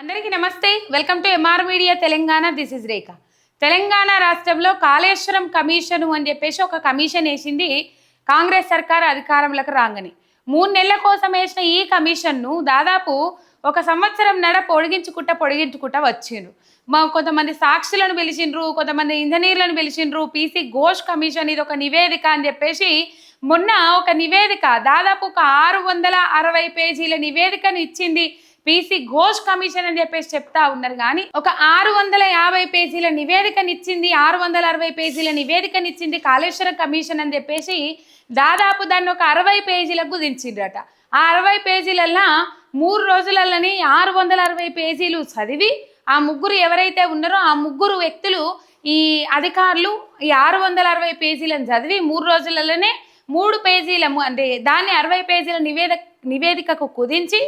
అందరికీ నమస్తే. Welcome to MR media Telangana. This is Rekha Telangana రాష్ట్రంలో కాళేశ్వరం కమిషన్ అని చెప్పేసి ఒక కమిషన్ వేసింది. కాంగ్రెస్ సర్కార్ అధికారంలోకి రాగానే. మూడు నెలల కోసం వేసిన ఈ కమిషన్ను దాదాపు ఒక సంవత్సరం నడ పొడిగించుకుంటా పొడిగించుకుంటా వచ్చిండ్రు. మా కొంతమంది సాక్షులను పిలిచిండ్రు కొంతమంది ఇంజనీర్లను పిలిచిండ్రు. పీసీ ఘోష్ కమిషన్ ఇది ఒక నివేదిక అని చెప్పేసి మొన్న ఒక నివేదిక దాదాపు ఒక ఆరు వందల అరవై పేజీల నివేదికను ఇచ్చింది. పీసీ ఘోష్ కమిషన్ అని చెప్పేసి చెప్తా ఉన్నారు. కానీ ఒక ఆరు వందల యాభై పేజీల నివేదికనిచ్చింది ఆరు వందల అరవై పేజీల నివేదికనిచ్చింది కాళేశ్వరం కమిషన్ అని చెప్పేసి దాదాపు దాన్ని ఒక అరవై పేజీలకు దించిండ్రట ఆ అరవై పేజీలల్లా మూడు రోజులలోనే ఆరు వందల అరవై పేజీలు చదివి ఆ ముగ్గురు ఎవరైతే ఉన్నారో ఆ ముగ్గురు వ్యక్తులు ఈ అధికారులు ఈ ఆరు వందల అరవై పేజీలను చదివి మూడు రోజులలోనే మూడు పేజీల అంటే దాన్ని అరవై పేజీల నివేదిక నివేదికకు కుదించి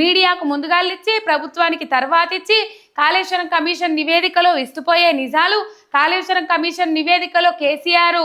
మీడియాకు ముందుగాల్లిచ్చి ప్రభుత్వానికి తర్వాత ఇచ్చి కాళేశ్వరం కమిషన్ నివేదికలో ఇస్తుపోయే నిజాలు కాళేశ్వరం కమిషన్ నివేదికలో కేసీఆర్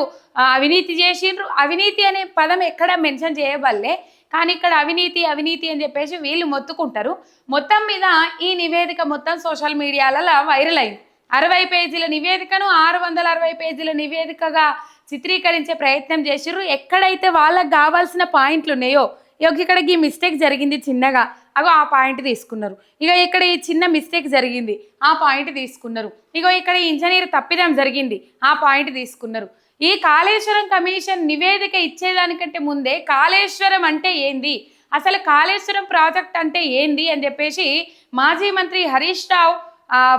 అవినీతి చేసిండ్రు. అవినీతి అనే పదం ఎక్కడ మెన్షన్ చేయబల్లే కానీ ఇక్కడ అవినీతి అవినీతి అని చెప్పేసి వీళ్ళు మొత్తుకుంటారు. మొత్తం మీద ఈ నివేదిక మొత్తం సోషల్ మీడియాలలో వైరల్ అయింది. అరవై పేజీల నివేదికను ఆరు వందల అరవై పేజీల నివేదికగా చిత్రీకరించే ప్రయత్నం చేసిర్రు. ఎక్కడైతే వాళ్ళకు కావాల్సిన పాయింట్లు ఉన్నాయో ఇక ఇక్కడ ఈ మిస్టేక్ జరిగింది చిన్నగా. అగో ఆ పాయింట్ తీసుకున్నారు. ఇక ఇక్కడ ఈ చిన్న మిస్టేక్ జరిగింది. ఆ పాయింట్ తీసుకున్నారు. ఇగో ఇక్కడ ఇంజనీర్ తప్పిదం జరిగింది. ఆ పాయింట్ తీసుకున్నారు. ఈ కాళేశ్వరం కమిషన్ నివేదిక ఇచ్చేదానికంటే ముందే కాళేశ్వరం అంటే ఏంది? అసలు కాళేశ్వరం ప్రాజెక్ట్ అంటే ఏంది? అని చెప్పేసి మాజీ మంత్రి Harish Rao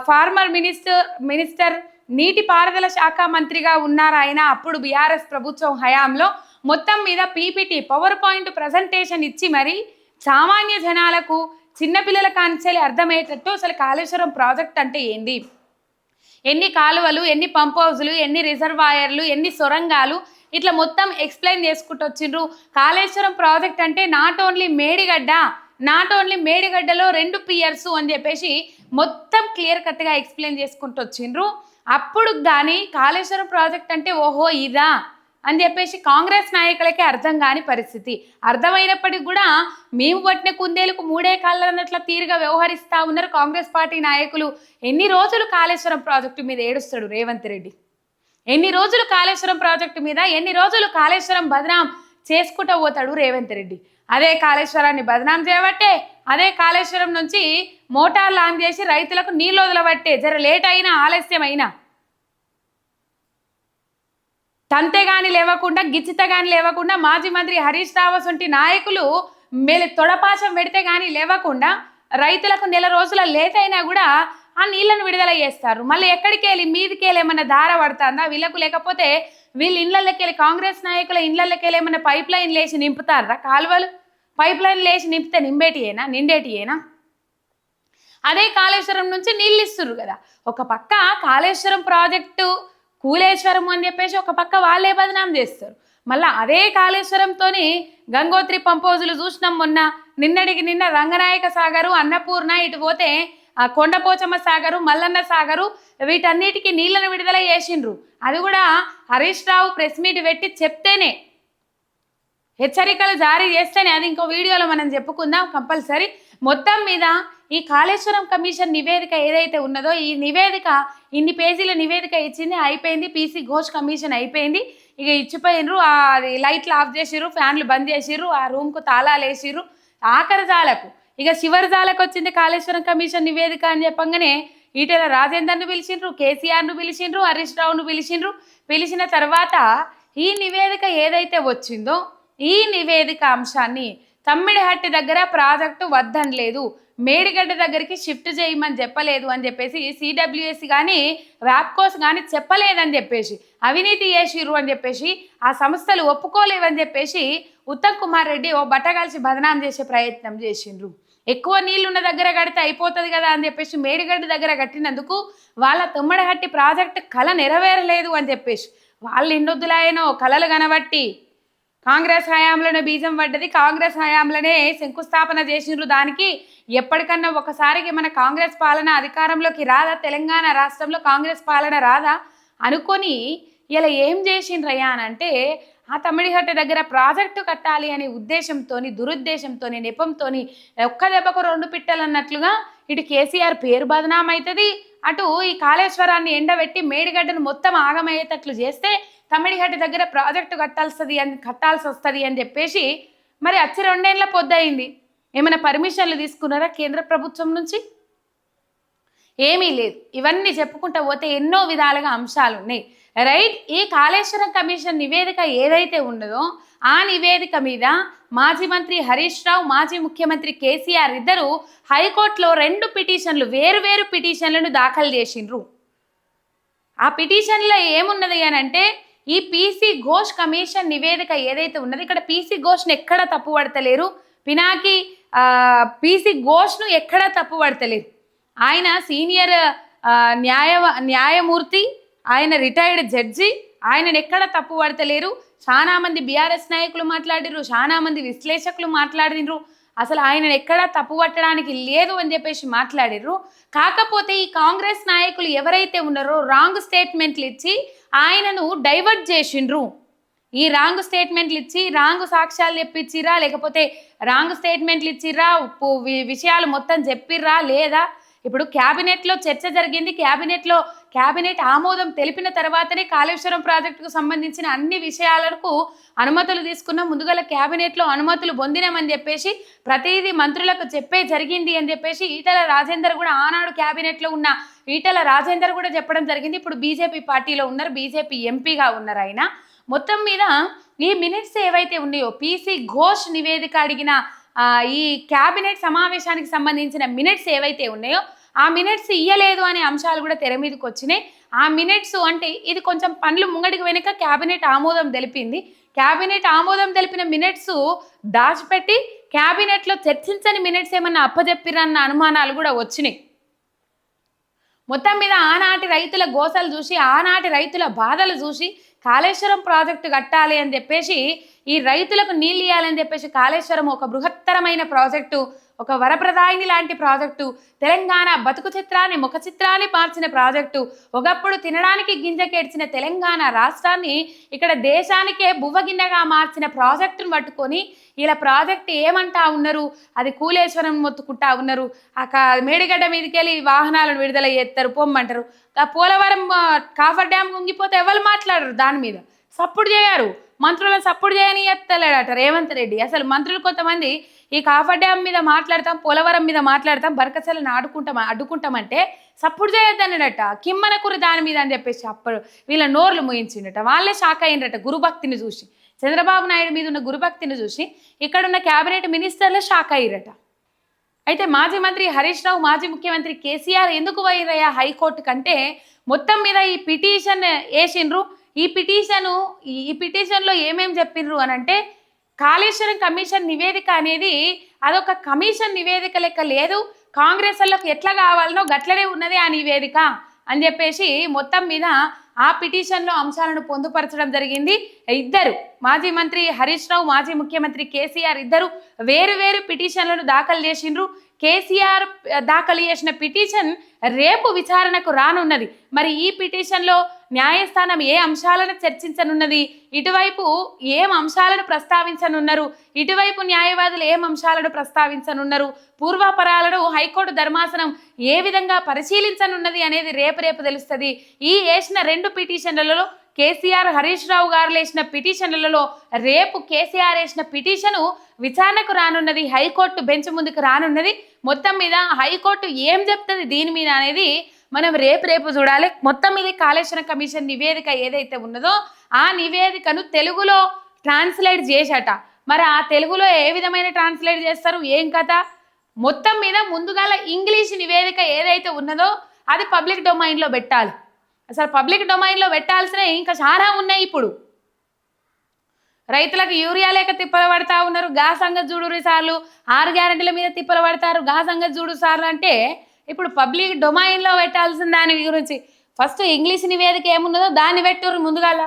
former minister minister నీటిపారుదల శాఖ మంత్రిగా ఉన్నారు ఆయన అప్పుడు బీఆర్ఎస్ ప్రభుత్వం హయాంలో మొత్తం మీద పీపీటీ పవర్ పాయింట్ ప్రజెంటేషన్ ఇచ్చి మరి సామాన్య జనాలకు చిన్నపిల్లల కాంచెలి అర్థమయ్యేటట్టు అసలు కాళేశ్వరం ప్రాజెక్ట్ అంటే ఏంది? ఎన్ని కాలువలు ఎన్ని పంప్ హౌజులు ఎన్ని రిజర్వాయర్లు ఎన్ని సొరంగాలు ఇట్లా మొత్తం ఎక్స్ప్లెయిన్ చేసుకుంటూ వచ్చిండ్రు. కాళేశ్వరం ప్రాజెక్ట్ అంటే not only Medigadda not only మేడిగడ్డలో రెండు పియర్స్ అని చెప్పేసి మొత్తం క్లియర్ కట్గా ఎక్స్ప్లెయిన్ చేసుకుంటూ వచ్చిండ్రు. అప్పుడు కానీ కాళేశ్వరం ప్రాజెక్ట్ అంటే ఓహో ఇదా? అని చెప్పేసి కాంగ్రెస్ నాయకులకే అర్థం కాని పరిస్థితి. అర్థమైనప్పటికి కూడా మేము పట్టిన కుందేలకు మూడే కాళ్ళు అన్నట్ల తీరుగా వ్యవహరిస్తా ఉన్నారు కాంగ్రెస్ పార్టీ నాయకులు. ఎన్ని రోజులు కాళేశ్వరం ప్రాజెక్టు మీద ఏడుస్తాడు రేవంత్ రెడ్డి? ఎన్ని రోజులు కాళేశ్వరం ప్రాజెక్టు మీద ఎన్ని రోజులు కాళేశ్వరం బదనాం చేసుకుంటూ పోతాడు రేవంత్ రెడ్డి? అదే కాళేశ్వరాన్ని బదనాం చేయబట్టే అదే కాళేశ్వరం నుంచి మోటార్లు ఆన్ చేసి రైతులకు నీళ్ళు వదలబట్టే జర లేట్ అయినా ఆలస్యం అయినా తంతే గాని లేవకుండా గిచ్చిత గాని లేవకుండా మాజీ మంత్రి హరీష్ రావు వంటి నాయకులు మేలు తొడపాశం పెడితే గాని లేవకుండా రైతులకు నెల రోజుల లేట్ అయినా కూడా ఆ నీళ్ళను విడుదల చేస్తారు. మళ్ళీ ఎక్కడికి వెళ్ళి మీదికి వెళ్ళి ఏమైనా దార పడుతుందా? వీళ్ళకు లేకపోతే వీళ్ళ ఇళ్ళకి వెళ్ళి కాంగ్రెస్ నాయకుల ఇళ్ళకి వెళ్ళి ఏమైనా పైప్ లైన్ లేచి నింపుతారా కాలువలు? పైప్ లైన్ లేచి నింపితే నింబేటియేనా నిండేటియేనా అదే కాళేశ్వరం నుంచి నీళ్ళు ఇస్తున్నారు కదా. ఒక పక్క కాళేశ్వరం ప్రాజెక్టు కూలేశ్వరం అని చెప్పేసి ఒక పక్క వాళ్ళే బదనాం చేస్తారు. మళ్ళీ అదే కాళేశ్వరంతోని గంగోత్రి పంపోజులు చూసినాం మొన్న. నిన్నటికి నిన్న రంగనాయక సాగరు అన్నపూర్ణ ఇటు పోతే ఆ కొండపోచమ్మ సాగరు మల్లన్న సాగరు వీటన్నిటికీ నీళ్ళను విడుదల చేసిండ్రు. అది కూడా హరీష్ రావు ప్రెస్ మీట్ పెట్టి చెప్తేనే. హెచ్చరికలు జారీ చేస్తేనే. అది ఇంకో వీడియోలో మనం చెప్పుకుందాం. కంపల్సరీ మొత్తం మీద ఈ కాళేశ్వరం కమిషన్ నివేదిక ఏదైతే ఉన్నదో ఈ నివేదిక ఇన్ని పేజీల నివేదిక ఇచ్చింది అయిపోయింది. పీసీ ఘోష్ కమిషన్ అయిపోయింది. ఇక ఇచ్చిపోయినరు అది లైట్లు ఆఫ్ చేసిర్రు ఫ్యాన్లు బంద్ చేసిర్రు ఆ రూమ్కు తాళాలు వేసిర్రు. ఆఖరి జాలకు ఇక చివరి జాలకు వచ్చింది కాళేశ్వరం కమిషన్ నివేదిక అని చెప్పంగానే ఈటెల రాజేందర్ను పిలిచిండ్రు కేసీఆర్ను పిలిచిండ్రు హరీష్ రావును పిలిచిండ్రు. పిలిచిన తర్వాత ఈ నివేదిక ఏదైతే వచ్చిందో ఈ నివేదిక అంశాన్ని తమ్మిడిహట్టి దగ్గర ప్రాజెక్టు వద్దనలేదు. మేడిగడ్డ దగ్గరికి షిఫ్ట్ చేయమని చెప్పలేదు అని చెప్పేసి సిడబ్ల్యూఎస్ కానీ వ్యాప్కోస్ కానీ చెప్పలేదని చెప్పేసి అవినీతి చేసిర్రు అని చెప్పేసి ఆ సంస్థలు ఒప్పుకోలేవని చెప్పేసి ఉత్తమ్ కుమార్ రెడ్డి ఓ బట్టగాల్చి బదనాం చేసే ప్రయత్నం చేసిండ్రు. ఎక్కువ నీళ్ళున్న దగ్గర కడితే అయిపోతుంది కదా అని చెప్పేసి మేడిగడ్డ దగ్గర కట్టినందుకు వాళ్ళ తుమ్మడహట్టి ప్రాజెక్ట్ కళ నెరవేరలేదు అని చెప్పేసి వాళ్ళు ఎన్నొద్దులాయనో కళలు కనబట్టి కాంగ్రెస్ హయాంలోనే బీజం పడ్డది. కాంగ్రెస్ హయాంలోనే శంకుస్థాపన చేసిండ్రు. దానికి ఎప్పటికన్నా ఒకసారికి మన కాంగ్రెస్ పాలన అధికారంలోకి రాదా? తెలంగాణ రాష్ట్రంలో కాంగ్రెస్ పాలన రాదా? అనుకొని ఇలా ఏం చేసిండ్రయ్యా అని అంటే ఆ తమిడిహట్ట దగ్గర ప్రాజెక్టు కట్టాలి అనే ఉద్దేశంతో దురుద్దేశంతో నెపంతో ఒక్క దెబ్బకు రెండు పిట్టలు అన్నట్లుగా ఇటు కేసీఆర్ పేరు బదనాం అవుతుంది అటు ఈ కాళేశ్వరాన్ని ఎండబెట్టి మేడిగడ్డను మొత్తం ఆగమయ్యేటట్లు చేస్తే తమిడిగడ్డ దగ్గర ప్రాజెక్టు కట్టాల్సింది అని కట్టాల్సి వస్తుంది అని చెప్పేసి మరి అచ్చి రెండేళ్ళ పొద్దయింది. ఏమైనా పర్మిషన్లు తీసుకున్నారా కేంద్ర ప్రభుత్వం నుంచి? ఏమీ లేదు. ఇవన్నీ చెప్పుకుంటా పోతే ఎన్నో విధాలుగా అంశాలు ఉన్నాయి. రైట్ ఈ కాళేశ్వరం కమిషన్ నివేదిక ఏదైతే ఉన్నదో ఆ నివేదిక మీద మాజీ మంత్రి హరీష్ రావు మాజీ ముఖ్యమంత్రి కేసీఆర్ ఇద్దరు హైకోర్టులో రెండు పిటిషన్లు వేరువేరు పిటిషన్లను దాఖలు చేసిండ్రు. ఆ పిటిషన్లో ఏమున్నది అని అంటే ఈ పీసీ ఘోష్ కమిషన్ నివేదిక ఏదైతే ఉన్నది ఇక్కడ పీసీ ఘోష్ను ఎక్కడ తప్పు పడతలేరు? పినాకి పీసీ ఘోష్ను ఎక్కడ తప్పు పడతలేరు? ఆయన సీనియర్ న్యాయ న్యాయమూర్తి ఆయన రిటైర్డ్ జడ్జి ఆయనను ఎక్కడ తప్పు పడతలేరు? చాలా మంది బీఆర్ఎస్ నాయకులు మాట్లాడిర్రు చాలా మంది విశ్లేషకులు మాట్లాడినరు అసలు ఆయన ఎక్కడా తప్పు పట్టడానికి లేదు అని చెప్పేసి మాట్లాడిర్రు. కాకపోతే ఈ కాంగ్రెస్ నాయకులు ఎవరైతే ఉన్నారో రాంగ్ స్టేట్మెంట్లు ఇచ్చి ఆయనను డైవర్ట్ చేసిండ్రు. ఈ రాంగ్ స్టేట్మెంట్లు ఇచ్చి రాంగ్ సాక్ష్యాలు చెప్పించిరా లేకపోతే రాంగ్ స్టేట్మెంట్లు ఇచ్చిర్రా వి- విషయాలు మొత్తం చెప్పిర్రా లేదా? ఇప్పుడు క్యాబినెట్లో చర్చ జరిగింది. క్యాబినెట్లో క్యాబినెట్ ఆమోదం తెలిపిన తర్వాతనే కాళేశ్వరం ప్రాజెక్టుకు సంబంధించిన అన్ని విషయాలకు అనుమతులు తీసుకున్న. ముందుగల క్యాబినెట్లో అనుమతులు పొందినామని చెప్పేసి ప్రతిదీ మంత్రులకు చెప్పే జరిగింది అని చెప్పేసి ఈటల రాజేందర్ కూడా ఆనాడు క్యాబినెట్లో ఉన్న ఈటల రాజేందర్ కూడా చెప్పడం జరిగింది. ఇప్పుడు బీజేపీ పార్టీలో ఉన్నారు. బీజేపీ ఎంపీగా ఉన్నారు ఆయన. మొత్తం మీద ఈ మినిట్స్ ఏవైతే ఉన్నాయో పీసీ ఘోష్ నివేదిక అడిగిన ఈ క్యాబినెట్ సమావేశానికి సంబంధించిన మినిట్స్ ఏవైతే ఉన్నాయో ఆ మినిట్స్ ఇయ్యలేదు అనే అంశాలు కూడా తెర మీదకి వచ్చినాయి. ఆ మినిట్స్ అంటే ఇది కొంచెం పనులు ముంగడికి వెనుక క్యాబినెట్ ఆమోదం తెలిపింది. క్యాబినెట్ ఆమోదం తెలిపిన మినిట్స్ దాచిపెట్టి క్యాబినెట్లో చర్చించని మినిట్స్ ఏమన్నా అప్పజెప్పిరన్న అనుమానాలు కూడా వచ్చినాయి. మొత్తం మీద ఆనాటి రైతుల గోసలు చూసి ఆనాటి రైతుల బాధలు చూసి కాళేశ్వరం ప్రాజెక్టు కట్టాలి అని చెప్పేసి ఈ రైతులకు నీళ్ళు ఇవ్వాలని చెప్పేసి కాళేశ్వరం ఒక బృహత్తరమైన ప్రాజెక్టు ఒక వరప్రదాయిని లాంటి ప్రాజెక్టు తెలంగాణ బతుకు చిత్రాన్ని ముఖ చిత్రాన్ని మార్చిన ప్రాజెక్టు ఒకప్పుడు తినడానికి గింజకేడ్చిన తెలంగాణ రాష్ట్రాన్ని ఇక్కడ దేశానికే బువ్వగిన్నెగా మార్చిన ప్రాజెక్టును పట్టుకొని ఇలా ప్రాజెక్ట్ ఏమంటా ఉన్నారు? అది కూలేశ్వరం మొత్తుకుంటా ఉన్నారు. ఆ కా- మేడిగడ్డ మీదకి వెళ్ళి వాహనాలను విడుదల చేస్తారు పొమ్మంటారు. ఆ పోలవరం కాఫర్ డ్యామ్ కుంగిపోతే ఎవరు మాట్లాడరు దాని మీద? సప్పుడు చేయరు. మంత్రులను సప్పుడు చేయని ఎత్తలేడట రేవంత్ రెడ్డి. అసలు మంత్రులు కొంతమంది ఈ కాఫర్ డ్యామ్ మీద మాట్లాడతాం పోలవరం మీద మాట్లాడతాం బరకసలను ఆడుకుంటాం అడ్డుకుంటామంటే సప్పుడు కిమ్మన కిమ్మనకురి దాని మీద అని చెప్పేసి అప్పుడు వీళ్ళ నోర్లు ముయించిండట. వాళ్ళే షాక్ అయ్యిండట గురుభక్తిని చూసి. చంద్రబాబు నాయుడు మీద ఉన్న గురుభక్తిని చూసి ఇక్కడ ఉన్న క్యాబినెట్ మినిస్టర్లే షాక్ అయ్యారట అయితే మాజీ మంత్రి హరీష్ రావు మాజీ ముఖ్యమంత్రి కేసీఆర్ ఎందుకు పోయిరయ్యా హైకోర్టు కంటే మొత్తం మీద ఈ పిటిషన్ వేసిండ్రు. ఈ పిటిషన్ ఈ పిటిషన్లో ఏమేమి చెప్పిండ్రు అని అంటే కాళేశ్వరం కమిషన్ నివేదిక అనేది అదొక కమిషన్ నివేదిక లెక్క లేదు. కాంగ్రెస్ వాళ్ళకి ఎట్లా కావాలనో గట్లనే ఉన్నది ఆ నివేదిక అని చెప్పేసి మొత్తం మీద ఆ పిటిషన్లో అంశాలను పొందుపరచడం జరిగింది. ఇద్దరు మాజీ మంత్రి హరీష్ రావు మాజీ ముఖ్యమంత్రి కేసీఆర్ ఇద్దరు వేరు వేరు పిటిషన్లను దాఖలు చేసిండ్రు. కేసీఆర్ దాఖలు చేసిన పిటిషన్ రేపు విచారణకు రానున్నది. మరి ఈ పిటిషన్లో న్యాయస్థానం ఏ అంశాలను చర్చించనున్నది? ఇటువైపు ఏం అంశాలను ప్రస్తావించనున్నారు? ఇటువైపు న్యాయవాదులు ఏం అంశాలను ప్రస్తావించనున్నారు? పూర్వాపరాలను హైకోర్టు ధర్మాసనం ఏ విధంగా పరిశీలించనున్నది అనేది రేపు రేపు తెలుస్తుంది. ఈ వేసిన రెండు పిటిషన్లలో కేసీఆర్ హరీష్ రావు గారు వేసిన పిటిషన్లలో రేపు కేసీఆర్ వేసిన పిటిషను విచారణకు రానున్నది హైకోర్టు బెంచ్ ముందుకు రానున్నది. మొత్తం మీద హైకోర్టు ఏం చెప్తుంది దీని మీద అనేది మనం రేపు రేపు చూడాలి. మొత్తం మీద కాళేశ్వరం కమిషన్ నివేదిక ఏదైతే ఉన్నదో ఆ నివేదికను తెలుగులో ట్రాన్స్లేట్ చేశాట. మరి ఆ తెలుగులో ఏ విధమైన ట్రాన్స్లేట్ చేస్తారు? ఏం కథ? మొత్తం మీద ముందుగాల ఇంగ్లీష్ నివేదిక ఏదైతే ఉన్నదో అది పబ్లిక్ డొమైన్లో పెట్టాలి. అసలు పబ్లిక్ డొమైన్లో పెట్టాల్సిన ఇంకా చాలా ఉన్నాయి ఇప్పుడు. రైతులకు యూరియా లేక తిప్పలు పడతా ఉన్నారు. గా సంగతి చూడు సార్లు. ఆరు గ్యారెంటీల మీద తిప్పలు పడతారు. గా సంగతి చూడు సార్లు అంటే ఇప్పుడు పబ్లిక్ డొమైన్లో పెట్టాల్సిన దాని గురించి. ఫస్ట్ ఇంగ్లీష్ నివేదిక ఏమున్నదో దాన్ని పెట్టుర్రు ముందుగాల.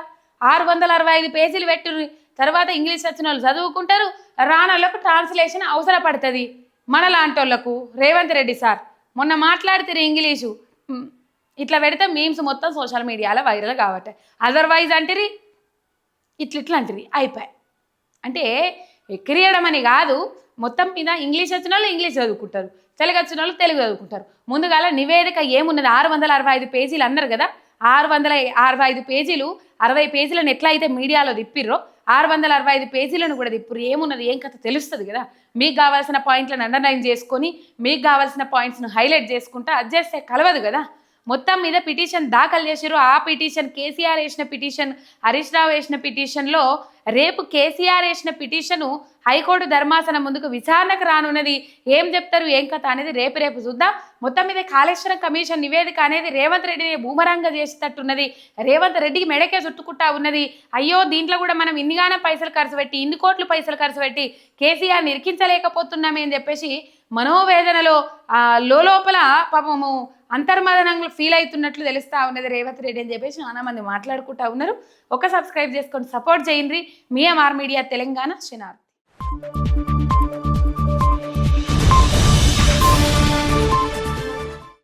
ఆరు వందల అరవై ఐదు పేజీలు పెట్టుర్రు. తర్వాత ఇంగ్లీష్ వచ్చిన వాళ్ళు చదువుకుంటారు రానోళ్ళకు ట్రాన్స్లేషన్ అవసరపడుతుంది. మన లాంటి వాళ్ళకు రేవంత్ రెడ్డి సార్ మొన్న మాట్లాడితే ఇంగ్లీషు. ఇట్లా పెడితే మీమ్స్ మొత్తం సోషల్ మీడియాలో వైరల్ కాబట్టి అదర్వైజ్ అంటే ఇట్లా ఇట్లా అంటది అయిపోయి అంటే ఎక్కిరియడం అని కాదు మొత్తం మీద ఇంగ్లీష్ వచ్చిన వాళ్ళు ఇంగ్లీష్ చదువుకుంటారు. తెలుగు వచ్చిన వాళ్ళు తెలుగు చదువుకుంటారు. ముందుగాల నివేదిక ఏమున్నది? ఆరు వందల అరవై ఐదు పేజీలు అన్నారు కదా? ఆరు వందల అరవై ఐదు పేజీలు అరవై పేజీలను ఎట్లా అయితే మీడియాలో తిప్పిర్రో ఆరు వందల అరవై ఐదు పేజీలను కూడా ఇప్పుడు ఏమున్నది? ఏం కథ తెలుస్తుంది కదా? మీకు కావాల్సిన పాయింట్లను అండర్లైన్ చేసుకొని మీకు కావాల్సిన పాయింట్స్ను హైలైట్ చేసుకుంటా అది చేస్తే కలవదు కదా? మొత్తం మీద పిటిషన్ దాఖలు చేశారు ఆ పిటిషన్ కేసీఆర్ వేసిన పిటిషన్ హరీష్ రావు వేసిన పిటిషన్లో రేపు కేసీఆర్ వేసిన పిటిషను హైకోర్టు ధర్మాసనం ముందుకు విచారణకు రానున్నది. ఏం చెప్తారు? ఏం కథ అనేది రేపు రేపు చూద్దాం. మొత్తం మీద కాళేశ్వరం కమిషన్ నివేదిక అనేది రేవంత్ రెడ్డిని భూమరంగా చేసేటట్టున్నది. రేవంత్ రెడ్డికి మెడకే చుట్టుకుంటా ఉన్నది. అయ్యో దీంట్లో కూడా మనం ఇన్నిగానే పైసలు ఖర్చు పెట్టి ఇన్ని కోట్లు పైసలు ఖర్చు పెట్టి కేసీఆర్ నిరికించలేకపోతున్నామే అని చెప్పేసి మనోవేదనలో లోపల పాపము అంతర్మదనంగా ఫీల్ అవుతున్నట్లు తెలుస్తా ఉన్నది రేవంత్ రెడ్డి అని చెప్పేసి చాలా మంది మాట్లాడుకుంటా ఉన్నారు. ఒక సబ్స్క్రైబ్ చేసుకొని సపోర్ట్ చేయండి. మీ ఎంఆర్ మీడియా తెలంగాణ శనార్